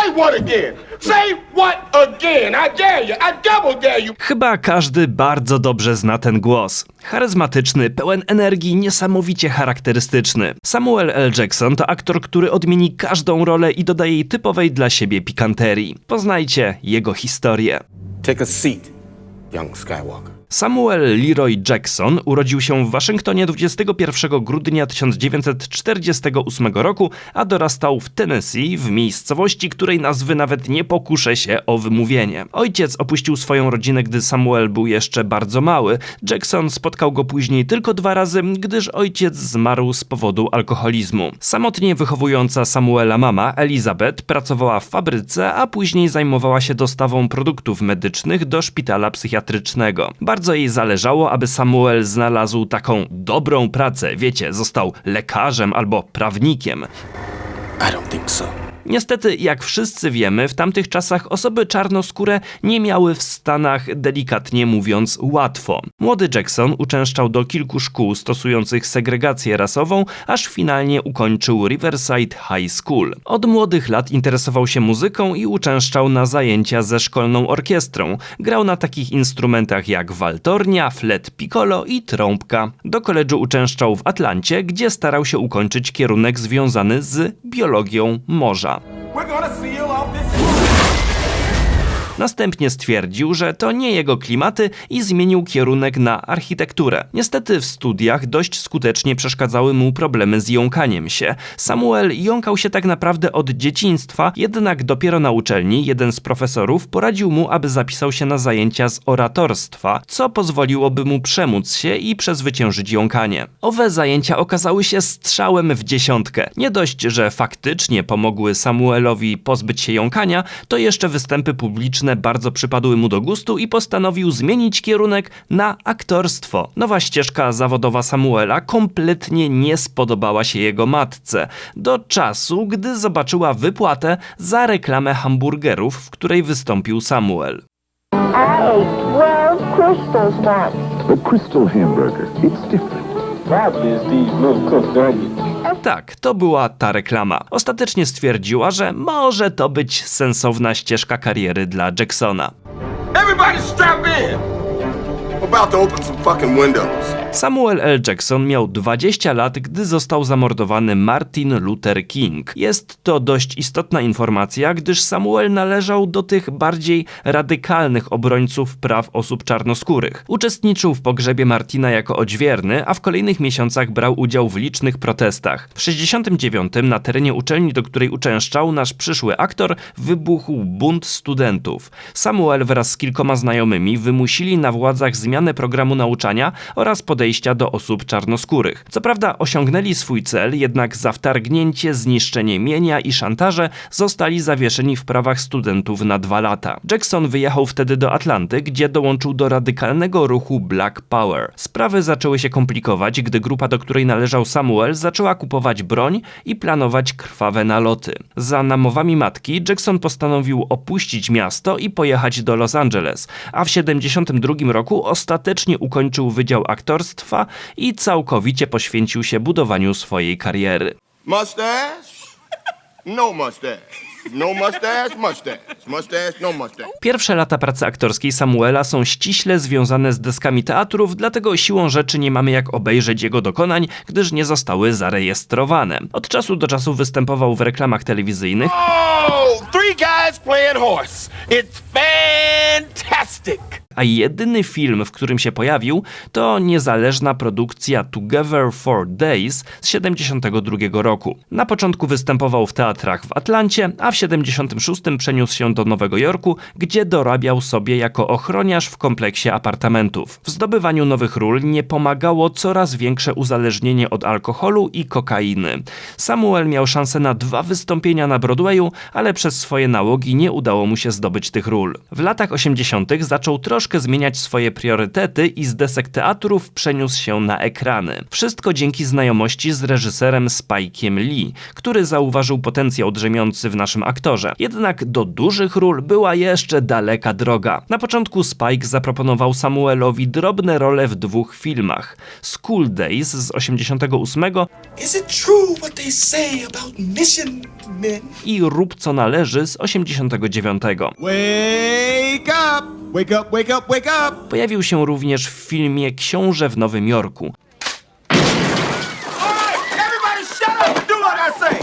Say what again? Say what again? I dare you. I double dare you. Chyba każdy bardzo dobrze zna ten głos. Charyzmatyczny, pełen energii, niesamowicie charakterystyczny. Samuel L. Jackson to aktor, który odmieni każdą rolę i dodaje jej typowej dla siebie pikanterii. Poznajcie jego historię. Take a seat, young Skywalker. Samuel Leroy Jackson urodził się w Waszyngtonie 21 grudnia 1948 roku, a dorastał w Tennessee, w miejscowości, której nazwy nawet nie pokuszę się o wymówienie. Ojciec opuścił swoją rodzinę, gdy Samuel był jeszcze bardzo mały. Jackson spotkał go później tylko dwa razy, gdyż ojciec zmarł z powodu alkoholizmu. Samotnie wychowująca Samuela mama, Elizabeth, pracowała w fabryce, a później zajmowała się dostawą produktów medycznych do szpitala psychiatrycznego. Bardzo jej zależało, aby Samuel znalazł taką dobrą pracę, wiecie, został lekarzem albo prawnikiem. I don't think so. Niestety, jak wszyscy wiemy, w tamtych czasach osoby czarnoskóre nie miały w Stanach, delikatnie mówiąc, łatwo. Młody Jackson uczęszczał do kilku szkół stosujących segregację rasową, aż finalnie ukończył Riverside High School. Od młodych lat interesował się muzyką i uczęszczał na zajęcia ze szkolną orkiestrą. Grał na takich instrumentach jak waltornia, flet piccolo i trąbka. Do koledżu uczęszczał w Atlancie, gdzie starał się ukończyć kierunek związany z biologią morza. We're gonna seal off. Następnie stwierdził, że to nie jego klimaty i zmienił kierunek na architekturę. Niestety w studiach dość skutecznie przeszkadzały mu problemy z jąkaniem się. Samuel jąkał się tak naprawdę od dzieciństwa, jednak dopiero na uczelni jeden z profesorów poradził mu, aby zapisał się na zajęcia z oratorstwa, co pozwoliłoby mu przemóc się i przezwyciężyć jąkanie. Owe zajęcia okazały się strzałem w dziesiątkę. Nie dość, że faktycznie pomogły Samuelowi pozbyć się jąkania, to jeszcze występy publiczne bardzo przypadły mu do gustu i postanowił zmienić kierunek na aktorstwo. Nowa ścieżka zawodowa Samuela kompletnie nie spodobała się jego matce, do czasu, gdy zobaczyła wypłatę za reklamę hamburgerów, w której wystąpił Samuel. I ate 12 crystals once. The Crystal Hamburger. It's different. Probably is these little cooked onions. Tak, to była ta reklama. Ostatecznie stwierdziła, że może to być sensowna ścieżka kariery dla Jacksona. Everybody strap in. We're about to open some fucking windows. Samuel L. Jackson miał 20 lat, gdy został zamordowany Martin Luther King. Jest to dość istotna informacja, gdyż Samuel należał do tych bardziej radykalnych obrońców praw osób czarnoskórych. Uczestniczył w pogrzebie Martina jako odźwierny, a w kolejnych miesiącach brał udział w licznych protestach. W 69 na terenie uczelni, do której uczęszczał nasz przyszły aktor, wybuchł bunt studentów. Samuel wraz z kilkoma znajomymi wymusili na władzach zmianę programu nauczania oraz podejścia do osób czarnoskórych. Co prawda osiągnęli swój cel, jednak za wtargnięcie, zniszczenie mienia i szantaże zostali zawieszeni w prawach studentów na dwa lata. Jackson wyjechał wtedy do Atlanty, gdzie dołączył do radykalnego ruchu Black Power. Sprawy zaczęły się komplikować, gdy grupa, do której należał Samuel, zaczęła kupować broń i planować krwawe naloty. Za namowami matki Jackson postanowił opuścić miasto i pojechać do Los Angeles, a w 72 roku ostatecznie ukończył Wydział I całkowicie poświęcił się budowaniu swojej kariery. Mustache? No mustache. No mustache, mustache. Mustache, no mustache. Pierwsze lata pracy aktorskiej Samuela są ściśle związane z deskami teatrów, dlatego siłą rzeczy nie mamy jak obejrzeć jego dokonań, gdyż nie zostały zarejestrowane. Od czasu do czasu występował w reklamach telewizyjnych, Oh, three guys playing horse. It's fantastic. A jedyny film, w którym się pojawił, to niezależna produkcja Together for Days z 72 roku. Na początku występował w teatrach w Atlancie, a w 76 przeniósł się do Nowego Jorku, gdzie dorabiał sobie jako ochroniarz w kompleksie apartamentów. W zdobywaniu nowych ról nie pomagało coraz większe uzależnienie od alkoholu i kokainy. Samuel miał szansę na dwa wystąpienia na Broadwayu, ale przez swoje nałogi nie udało mu się zdobyć tych ról. W latach 80. zaczął troszkę troszkę zmieniać swoje priorytety i z desek teatrów przeniósł się na ekrany. Wszystko dzięki znajomości z reżyserem Spike'iem Lee, który zauważył potencjał drzemiący w naszym aktorze. Jednak do dużych ról była jeszcze daleka droga. Na początku Spike zaproponował Samuelowi drobne role w dwóch filmach. School Days z 88 Is it true what they say about mission men? i Rób co należy z 89. Wake up! Wake up, wake up, wake up! Pojawił się również w filmie Książę w Nowym Jorku. Everybody shut up and do what I say!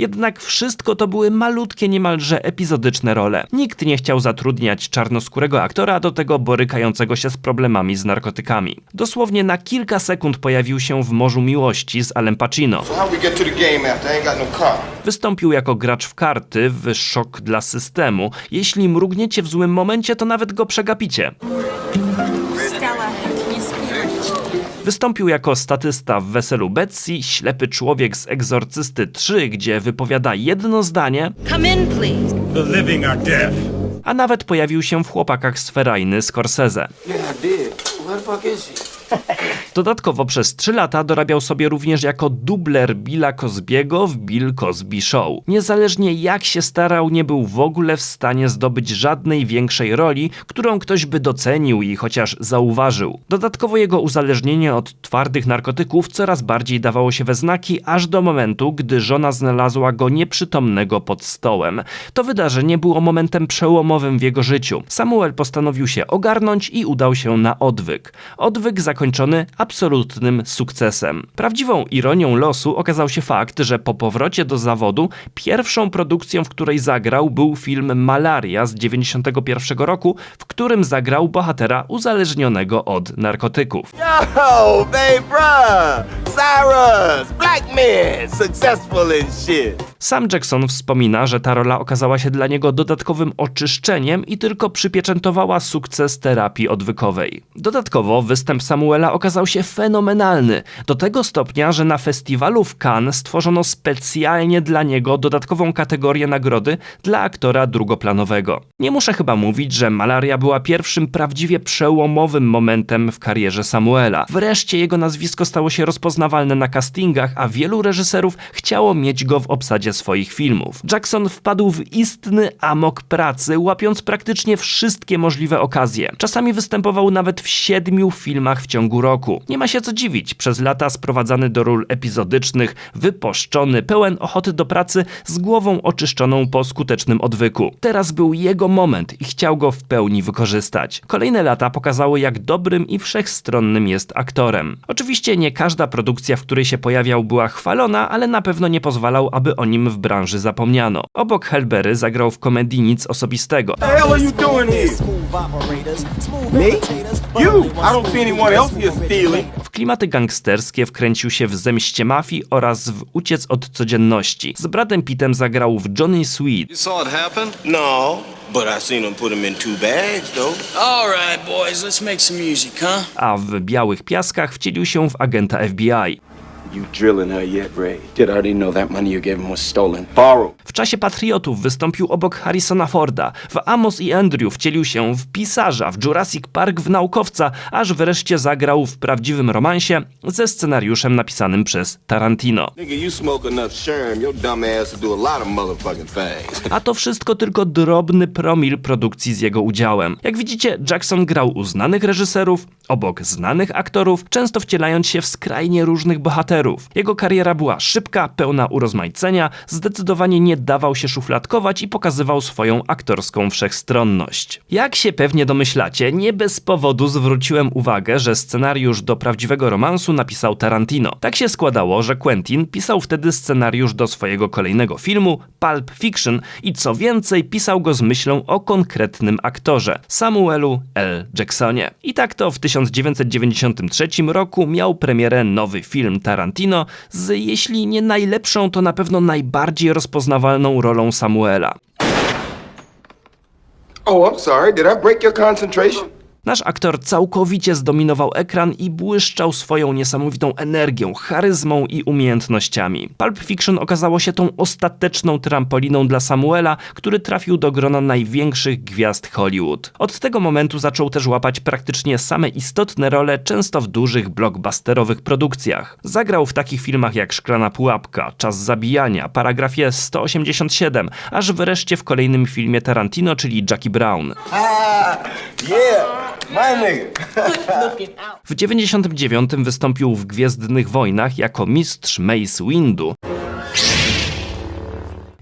Jednak wszystko to były malutkie, niemalże epizodyczne role. Nikt nie chciał zatrudniać czarnoskórego aktora, do tego borykającego się z problemami z narkotykami. Dosłownie na kilka sekund pojawił się w Morzu Miłości z Alem Pacino. No? Wystąpił jako gracz w karty w Szok dla systemu. Jeśli mrugniecie w złym momencie, to nawet go przegapicie. Wystąpił jako statysta w Weselu Betsy, ślepy człowiek z Egzorcysty 3, gdzie wypowiada jedno zdanie, Come in, please. The living are deaf. a nawet pojawił się w Chłopakach z Ferajny Scorsese. Yeah, I did. Where the fuck is she? Dodatkowo przez 3 lata dorabiał sobie również jako dubler Billa Cosbiego w Bill Cosby Show. Niezależnie jak się starał, nie był w ogóle w stanie zdobyć żadnej większej roli, którą ktoś by docenił i chociaż zauważył. Dodatkowo jego uzależnienie od twardych narkotyków coraz bardziej dawało się we znaki, aż do momentu, gdy żona znalazła go nieprzytomnego pod stołem. To wydarzenie było momentem przełomowym w jego życiu. Samuel postanowił się ogarnąć i udał się na odwyk. Odwyk zakończony absolutnym sukcesem. Prawdziwą ironią losu okazał się fakt, że po powrocie do zawodu pierwszą produkcją, w której zagrał był film Malaria z 91 roku, w którym zagrał bohatera uzależnionego od narkotyków. Yo, babe, bruh! Cyrus! Black man! Successful and shit! Sam Jackson wspomina, że ta rola okazała się dla niego dodatkowym oczyszczeniem i tylko przypieczętowała sukces terapii odwykowej. Dodatkowo występ Samuela okazał się fenomenalny, do tego stopnia, że na festiwalu w Cannes stworzono specjalnie dla niego dodatkową kategorię nagrody dla aktora drugoplanowego. Nie muszę chyba mówić, że Malaria była pierwszym prawdziwie przełomowym momentem w karierze Samuela. Wreszcie jego nazwisko stało się rozpoznawalne na castingach, a wielu reżyserów chciało mieć go w obsadzie swoich filmów. Jackson wpadł w istny amok pracy, łapiąc praktycznie wszystkie możliwe okazje. Czasami występował nawet w siedmiu filmach w ciągu roku. Nie ma się co dziwić, przez lata sprowadzany do ról epizodycznych, wyposzczony, pełen ochoty do pracy, z głową oczyszczoną po skutecznym odwyku. Teraz był jego moment i chciał go w pełni wykorzystać. Kolejne lata pokazały, jak dobrym i wszechstronnym jest aktorem. Oczywiście nie każda produkcja, w której się pojawiał, była chwalona, ale na pewno nie pozwalał, aby o nim w branży zapomniano. Obok Helbery zagrał w komedii Nic Osobistego. W klimaty gangsterskie wkręcił się w Zemście Mafii oraz w Uciec od codzienności. Z bratem Pittem zagrał w Johnny Sweet, You saw it happen? No, but I seen them put them in two bags, though. All right, boys, let's make some music, huh? a w Białych Piaskach wcielił się w agenta FBI. You drilling her yet, Ray? Did I already know that money you gave him was stolen? Borrowed. W czasie Patriotów wystąpił obok Harrisona Forda. W Amos i Andrew wcielił się w pisarza, w Jurassic Park w naukowca, aż wreszcie zagrał w prawdziwym romansie ze scenariuszem napisanym przez Tarantino. Nigga, you smoke enough sherm, your dumb ass to do a lot of motherfucking things. A to wszystko tylko drobny promil produkcji z jego udziałem. Jak widzicie, Jackson grał u znanych reżyserów, obok znanych aktorów, często wcielając się w skrajnie różnych bohaterów. Jego kariera była szybka, pełna urozmaicenia, zdecydowanie nie dawał się szufladkować i pokazywał swoją aktorską wszechstronność. Jak się pewnie domyślacie, nie bez powodu zwróciłem uwagę, że scenariusz do prawdziwego romansu napisał Tarantino. Tak się składało, że Quentin pisał wtedy scenariusz do swojego kolejnego filmu, Pulp Fiction, i co więcej, pisał go z myślą o konkretnym aktorze, Samuelu L. Jacksonie. I tak to w 1993 roku miał premierę nowy film Tarantino z, jeśli nie najlepszą, to na pewno najbardziej rozpoznawalną rolą Samuela. Oh, I'm sorry. Did I break your concentration? Nasz aktor całkowicie zdominował ekran i błyszczał swoją niesamowitą energią, charyzmą i umiejętnościami. Pulp Fiction okazało się tą ostateczną trampoliną dla Samuela, który trafił do grona największych gwiazd Hollywood. Od tego momentu zaczął też łapać praktycznie same istotne role, często w dużych blockbusterowych produkcjach. Zagrał w takich filmach jak Szklana Pułapka, Czas Zabijania, Paragrafie 187, aż wreszcie w kolejnym filmie Tarantino, czyli Jackie Brown. Yeah, my nigga. W 99 wystąpił w Gwiezdnych Wojnach jako mistrz Mace Windu.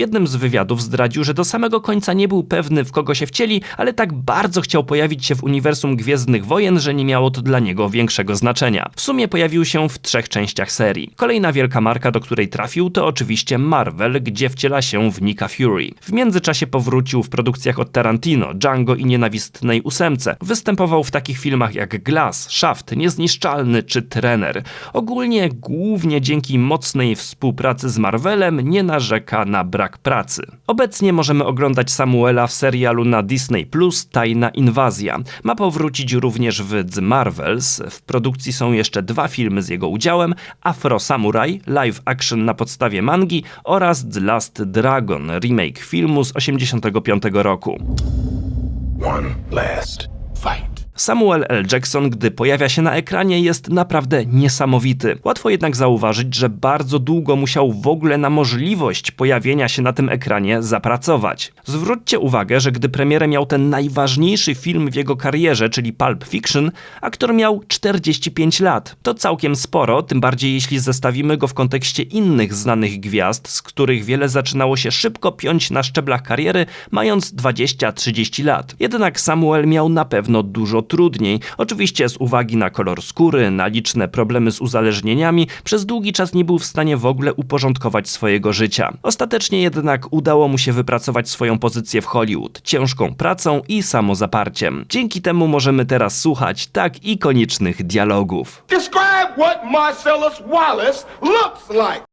Jednym z wywiadów zdradził, że do samego końca nie był pewny, w kogo się wcieli, ale tak bardzo chciał pojawić się w uniwersum Gwiezdnych Wojen, że nie miało to dla niego większego znaczenia. W sumie pojawił się w trzech częściach serii. Kolejna wielka marka, do której trafił, to oczywiście Marvel, gdzie wciela się w Nicka Fury. W międzyczasie powrócił w produkcjach od Tarantino, Django i Nienawistnej Ósemce. Występował w takich filmach jak Glass, Shaft, Niezniszczalny czy Trener. Ogólnie, głównie dzięki mocnej współpracy z Marvelem, nie narzeka na brak pracy. Obecnie możemy oglądać Samuela w serialu na Disney Plus Tajna Inwazja. Ma powrócić również w The Marvels. W produkcji są jeszcze dwa filmy z jego udziałem: Afro Samurai, live action na podstawie mangi oraz The Last Dragon, remake filmu z 85 roku. One last fight. Samuel L. Jackson, gdy pojawia się na ekranie, jest naprawdę niesamowity. Łatwo jednak zauważyć, że bardzo długo musiał w ogóle na możliwość pojawienia się na tym ekranie zapracować. Zwróćcie uwagę, że gdy premierę miał ten najważniejszy film w jego karierze, czyli Pulp Fiction, aktor miał 45 lat. To całkiem sporo, tym bardziej jeśli zestawimy go w kontekście innych znanych gwiazd, z których wiele zaczynało się szybko piąć na szczeblach kariery, mając 20-30 lat. Jednak Samuel miał na pewno dużo trudniej. Oczywiście z uwagi na kolor skóry, na liczne problemy z uzależnieniami, przez długi czas nie był w stanie w ogóle uporządkować swojego życia. Ostatecznie jednak udało mu się wypracować swoją pozycję w Hollywood ciężką pracą i samozaparciem. Dzięki temu możemy teraz słuchać tak ikonicznych dialogów. Describe what Marcellus Wallace looks like.